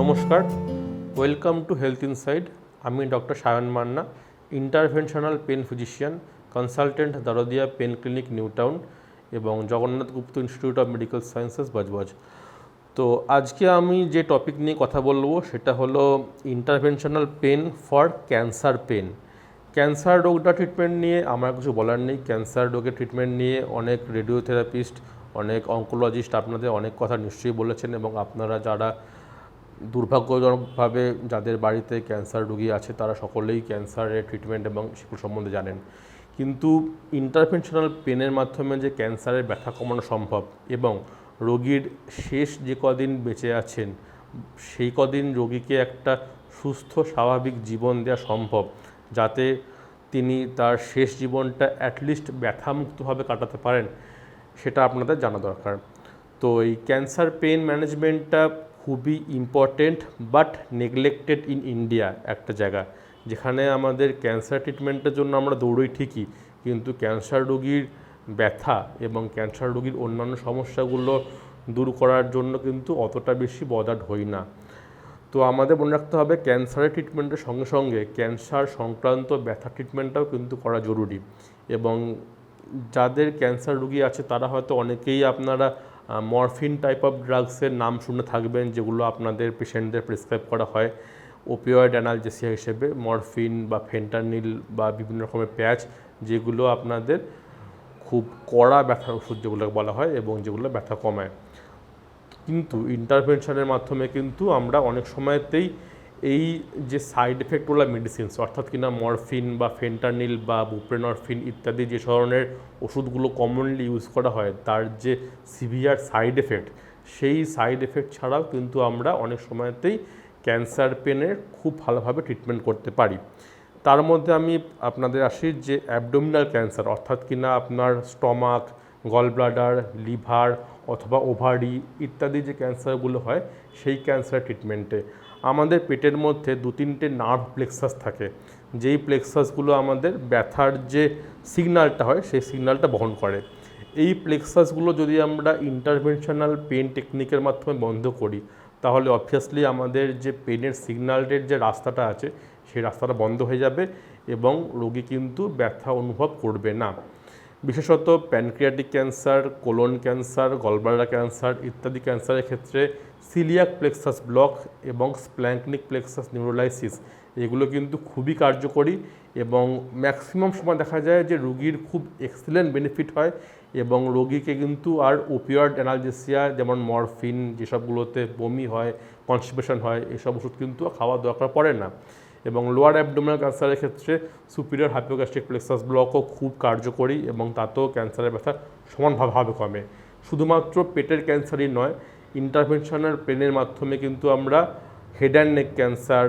নমস্কার welcome to health inside আমি doctor Sayan Manna interventional pain physician consultant Dardia pain clinic New Town এবং Jagannath Gupta Institute of Medical Sciences Budge Budge তো আজকে আমি যে topic নিয়ে কথা বলব, সেটা হলো interventional pain for cancer pain cancer রোগটা ট্রিটমেন্ট নিয়ে আমার কিছু বলার নেই। ক্যান্সার রোগের ট্রিটমেন্ট নিয়ে অনেক রেডিওথেরাপিস্ট অনেক অঙ্কোলজিস্ট আপনাদের অনেক কথা নিশ্চয়ই বলেছেন এবং আপনারা যারা দুর্ভাগ্যজনকভাবে যাদের বাড়িতে ক্যান্সার রোগী আছে, তারা সকলেই ক্যান্সারের ট্রিটমেন্ট এবং সেগুলো সম্বন্ধে জানেন। কিন্তু ইন্টারভেনশনাল পেনের মাধ্যমে যে ক্যান্সারের ব্যথা কমানো সম্ভব এবং রোগীর শেষ যে কদিন বেঁচে আছেন, সেই কদিন রোগীকে একটা সুস্থ, স্বাভাবিক জীবন দেওয়া সম্ভব, যাতে তিনি তার শেষ জীবনটা অ্যাটলিস্ট ব্যথামুক্তভাবে কাটাতে পারেন, সেটা আপনাদের জানা দরকার। তো এই ক্যান্সার পেন ম্যানেজমেন্টটা খুবই important but neglected in India একটা জায়গা। যেখানে আমাদের ক্যান্সার ট্রিটমেন্টের জন্য আমরা দৌড়ই ঠিকই, কিন্তু ক্যান্সার রোগীর ব্যথা এবং ক্যান্সার রোগীর অন্যান্য সমস্যাগুলো দূর করার জন্য কিন্তু অতটা বেশি বদাট হই না। তো আমাদের মনে রাখতে হবে ক্যান্সারের ট্রিটমেন্টের সঙ্গে সঙ্গে ক্যান্সার সংক্রান্ত ব্যথা ট্রিটমেন্টটাও কিন্তু করা জরুরি। এবং যাদের ক্যান্সার রোগী আছে তারা হয়তো অনেকেই আপনারা মরফিন টাইপ অফ ড্রাগসের নাম শুনে থাকবেন যেগুলো আপনাদের পেশেন্টদের প্রেসক্রাইব করা হয়। ওপিওয়েড অ্যানালজেসিয়া হিসেবে মরফিন বা ফেন্টানিল বা বিভিন্ন রকমের প্যাচ যেগুলো আপনাদের খুব কড়া ব্যথার ওষুধ যেগুলোকে বলা হয় এবং যেগুলো ব্যথা কমায়। কিন্তু ইন্টারভেনশনের মাধ্যমে কিন্তু আমরা অনেক সময়তেই এই যে সাইড এফেক্টগুলো মেডিসিনস অর্থাৎ কিনা মরফিন বা ফেন্টানিল বা বুপ্রেনরফিন ইত্যাদি যে ধরনের ওষুধগুলো কমনলি ইউজ করা হয়, তার যে সিভিয়ার সাইড এফেক্ট সেই সাইড এফেক্ট ছাড়াও কিন্তু আমরা অনেক সময়তেই ক্যান্সার পেনের খুব ভালোভাবে ট্রিটমেন্ট করতে পারি। তার মধ্যে আমি আপনাদের আসি যে অ্যাবডোমিনাল ক্যান্সার অর্থাৎ কিনা আপনার স্টমাক গল ব্লাডার লিভার অথবা ওভারি ইত্যাদি যে ক্যান্সারগুলো হয়, সেই ক্যান্সার ট্রিটমেন্টে আমাদের পেটের মধ্যে দু তিনটে নার্ভ প্লেক্সাস থাকে। যেই প্লেক্সাসগুলো আমাদের ব্যথার যে সিগনালটা হয়, সেই সিগনালটা বহন করে। এই প্লেক্সাসগুলো যদি আমরা ইন্টারভেনশনাল পেন টেকনিকের মাধ্যমে বন্ধ করি, তাহলে অবভিয়াসলি আমাদের যে পেনের সিগনালের যে রাস্তাটা আছে, সেই রাস্তাটা বন্ধ হয়ে যাবে এবং রোগী কিন্তু ব্যথা অনুভব করবে না। বিশেষত pancreatic cancer, colon cancer, gallbladder cancer ইত্যাদি ক্যান্সারের ক্ষেত্রে সিলিয়াক প্লেক্সাস ব্লক এবং স্প্ল্যাঙ্কনিক প্লেক্সাস নিউরোলাইসিস এগুলো কিন্তু খুবই কার্যকরী এবং ম্যাক্সিমাম সময় দেখা যায় যে রুগীর খুব এক্সেলেন্ট বেনিফিট হয় এবং রোগীকে কিন্তু আর ওপিওয়েড অ্যানালজেসিয়া যেমন মরফিন যেসবগুলোতে বমি হয় কনস্টিপেশন হয়, এসব ওষুধ কিন্তু খাওয়ার দরকার পড়ে না। এবং লোয়ার অ্যাবডোমিনাল ক্যান্সারের ক্ষেত্রে সুপিরিয়র হাইপোগ্যাস্ট্রিক প্লেক্সাস ব্লকও খুব কার্যকরী এবং তাতেও ক্যান্সারের ব্যথা সমানভাবে কমে। শুধুমাত্র পেটের ক্যান্সারই নয় ইন্টারভেনশনের পেনের মাধ্যমে কিন্তু আমরা head and neck cancer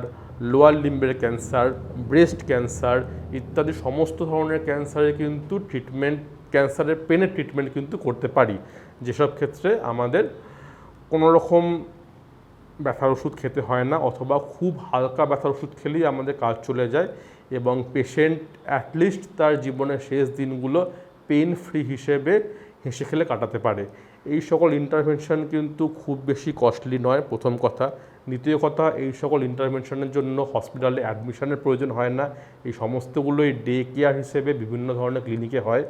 lower লিম্বের cancer breast cancer ইত্যাদি সমস্ত ধরনের ক্যান্সারের কিন্তু ট্রিটমেন্ট ক্যান্সারের পেনের ট্রিটমেন্ট কিন্তু করতে পারি। যেসব ক্ষেত্রে আমাদের কোনো রকম ব্যথার ওষুধ খেতে হয় না অথবা খুব হালকা ব্যথার ওষুধ খেলেই আমাদের কাজ চলে যায় এবং পেশেন্ট অ্যাটলিস্ট তার জীবনের শেষ দিনগুলো পেন ফ্রি হিসেবে হেসে খেলে কাটাতে পারে। এই সকল ইন্টারভেনশন কিন্তু খুব বেশি কস্টলি নয়, প্রথম কথা। দ্বিতীয় কথা, এই সকল ইন্টারভেনশনের জন্য হসপিটালে অ্যাডমিশনের প্রয়োজন হয় না। এই সমস্তগুলোই ডে কেয়ার হিসেবে বিভিন্ন ধরনের ক্লিনিকে হয়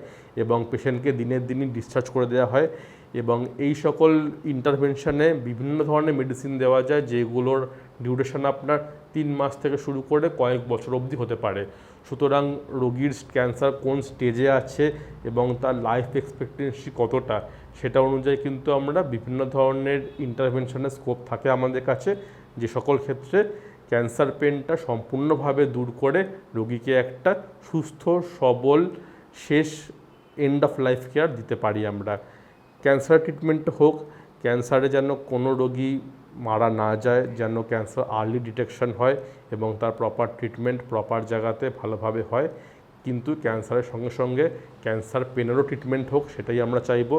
এবং পেশেন্টকে দিনের দিনই ডিসচার্জ করে দেওয়া হয়। এবং এই সকল ইন্টারভেনশনে বিভিন্ন ধরনের মেডিসিন দেওয়া যায়, যেগুলোর ডিউরেশন আপনার তিন মাস থেকে শুরু করে কয়েক বছর অবধি হতে পারে। সুতরাং রোগীর ক্যান্সার কোন স্টেজে আছে এবং তার লাইফ এক্সপেক্টেন্সি কতটা, সেটা অনুযায়ী কিন্তু আমরা বিভিন্ন ধরনের ইন্টারভেনশনের স্কোপ থাকে আমাদের কাছে। যে সকল ক্ষেত্রে ক্যান্সার পেনটা সম্পূর্ণভাবে দূর করে রোগীকে একটা সুস্থ, সবল, শেষ এন্ড অফ লাইফ কেয়ার দিতে পারি আমরা। ক্যান্সার ট্রিটমেন্ট হোক, ক্যান্সারে যেন কোনো রোগী মারা না যায়, যেন ক্যান্সার আর্লি ডিটেকশন হয় এবং তার প্রপার ট্রিটমেন্ট প্রপার জায়গাতে ভালোভাবে হয়। কিন্তু ক্যান্সারের সঙ্গে সঙ্গে ক্যান্সার পেনেরও ট্রিটমেন্ট হোক, সেটাই আমরা চাইব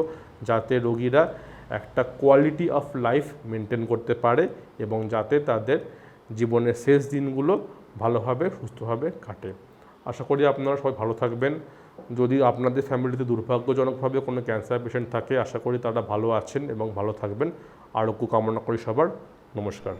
যাতে রোগীরা একটা কোয়ালিটি অফ লাইফ মেনটেন করতে পারে এবং যাতে তাদের জীবনের শেষ দিনগুলো ভালোভাবে, সুস্থভাবে কাটে। আশা করি আপনারা সবাই ভালো থাকবেন। যদি আপনাদের ফ্যামিলিতে দুর্ভাগ্যজনকভাবে কোনো ক্যান্সার পেশেন্ট থাকে, আশা করি তারা ভালো আছেন এবং ভালো থাকবেন। আরোগ্য কামনা করি সবার। নমস্কার।